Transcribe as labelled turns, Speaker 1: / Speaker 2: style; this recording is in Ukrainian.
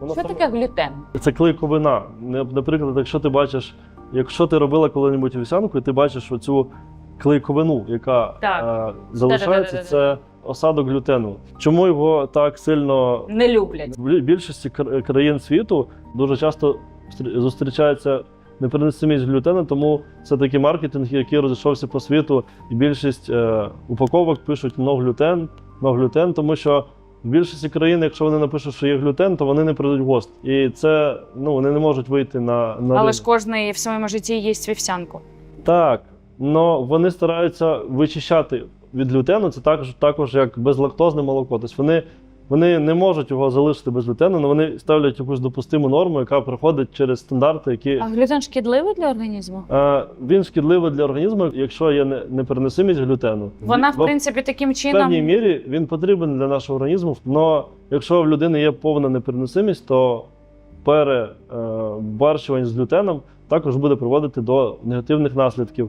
Speaker 1: Воно
Speaker 2: Що
Speaker 1: саме-
Speaker 2: таке глютен?
Speaker 1: Це клейковина. Не- Наприклад, якщо ти бачиш, якщо ти робила коли-небудь вівсянку, і ти бачиш оцю клейковину, яка
Speaker 2: Так.
Speaker 1: е, залишається, це осадок глютену. Чому його так сильно
Speaker 2: Не люблять.
Speaker 1: в більшості кр- країн світу дуже часто стр- зустрічається непереносимість глютену, тому це такий маркетинг, який розійшовся по світу, і більшість е, упаковок пишуть «no глютен», «no глютен», тому що в більшості країн, якщо вони напишуть, що є глютен, то вони не прийдуть в гост. І це ну вони не можуть вийти на, на
Speaker 3: Але
Speaker 1: ринок.
Speaker 3: ж кожний в своєму житті їсть вівсянку.
Speaker 1: Так, але вони стараються вичищати від глютену. Це також, також як безлактозне молоко. Тобто вони, вони не можуть його залишити без глютену, але вони ставлять якусь допустиму норму, яка проходить через стандарти, які
Speaker 3: А глютен шкідливий для організму?
Speaker 1: е, він шкідливий для організму, якщо є непереносимість глютену.
Speaker 3: Вона, в
Speaker 1: В-
Speaker 3: принципі, таким
Speaker 1: в
Speaker 3: чином.
Speaker 1: певній мірі він потрібен для нашого організму, але якщо в людини є повна непереносимість, то перебарщування з глютеном також буде приводити до негативних наслідків.